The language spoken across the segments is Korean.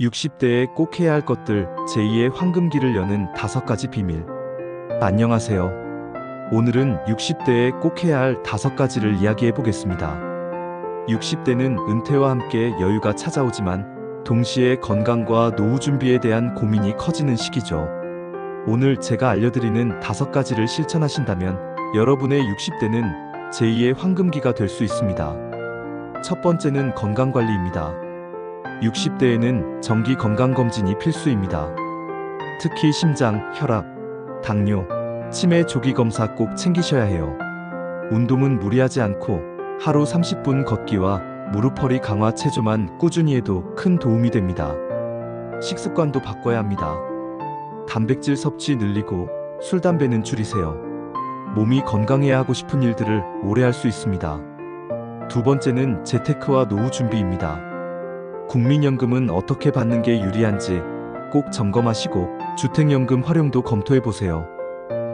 60대에 꼭 해야 할 것들 제2의 황금기를 여는 다섯 가지 비밀. 안녕하세요. 오늘은 60대에 꼭 해야 할 다섯 가지를 이야기해 보겠습니다. 60대는 은퇴와 함께 여유가 찾아오지만 동시에 건강과 노후 준비에 대한 고민이 커지는 시기죠. 오늘 제가 알려드리는 다섯 가지를 실천하신다면 여러분의 60대는 제2의 황금기가 될 수 있습니다. 첫 번째는 건강관리입니다. 60대에는 정기 건강검진이 필수입니다. 특히 심장, 혈압, 당뇨, 치매 조기 검사 꼭 챙기셔야 해요. 운동은 무리하지 않고 하루 30분 걷기와 무릎 허리 강화 체조만 꾸준히 해도 큰 도움이 됩니다. 식습관도 바꿔야 합니다. 단백질 섭취 늘리고 술, 담배는 줄이세요. 몸이 건강해야 하고 싶은 일들을 오래 할 수 있습니다. 두 번째는 재테크와 노후 준비입니다. 국민연금은 어떻게 받는 게 유리한지 꼭 점검하시고 주택연금 활용도 검토해 보세요.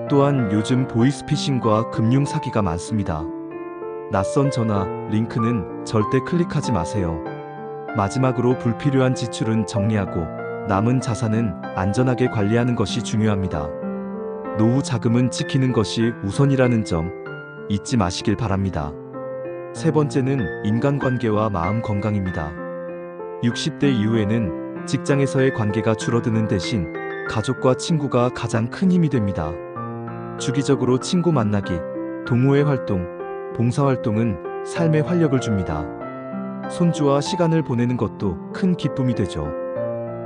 또한 요즘 보이스피싱과 금융 사기가 많습니다. 낯선 전화, 링크는 절대 클릭하지 마세요. 마지막으로 불필요한 지출은 정리하고 남은 자산은 안전하게 관리하는 것이 중요합니다. 노후 자금은 지키는 것이 우선이라는 점 잊지 마시길 바랍니다. 세 번째는 인간관계와 마음 건강입니다. 60대 이후에는 직장에서의 관계가 줄어드는 대신 가족과 친구가 가장 큰 힘이 됩니다. 주기적으로 친구 만나기, 동호회 활동, 봉사활동은 삶에 활력을 줍니다. 손주와 시간을 보내는 것도 큰 기쁨이 되죠.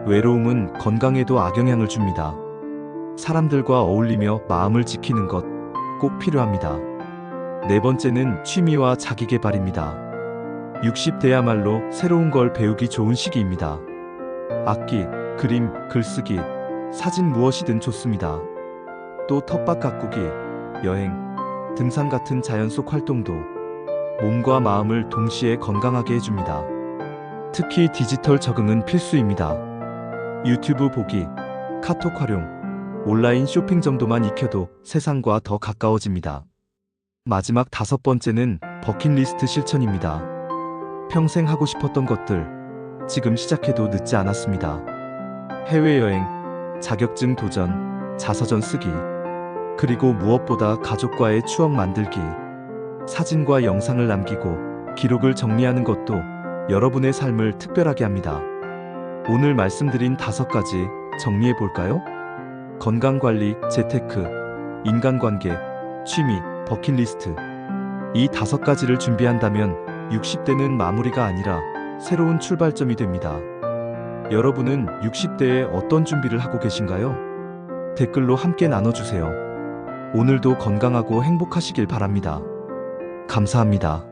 외로움은 건강에도 악영향을 줍니다. 사람들과 어울리며 마음을 지키는 것 꼭 필요합니다. 네 번째는 취미와 자기 개발입니다. 60대야말로 새로운 걸 배우기 좋은 시기입니다. 악기, 그림, 글쓰기, 사진 무엇이든 좋습니다. 또 텃밭 가꾸기, 여행, 등산 같은 자연 속 활동도 몸과 마음을 동시에 건강하게 해줍니다. 특히 디지털 적응은 필수입니다. 유튜브 보기, 카톡 활용, 온라인 쇼핑 정도만 익혀도 세상과 더 가까워집니다. 마지막 다섯 번째는 버킷리스트 실천입니다. 평생 하고 싶었던 것들, 지금 시작해도 늦지 않았습니다. 해외여행, 자격증 도전, 자서전 쓰기, 그리고 무엇보다 가족과의 추억 만들기, 사진과 영상을 남기고 기록을 정리하는 것도 여러분의 삶을 특별하게 합니다. 오늘 말씀드린 다섯 가지 정리해 볼까요? 건강관리, 재테크, 인간관계, 취미, 버킷리스트. 이 다섯 가지를 준비한다면 60대는 마무리가 아니라 새로운 출발점이 됩니다. 여러분은 60대에 어떤 준비를 하고 계신가요? 댓글로 함께 나눠주세요. 오늘도 건강하고 행복하시길 바랍니다. 감사합니다.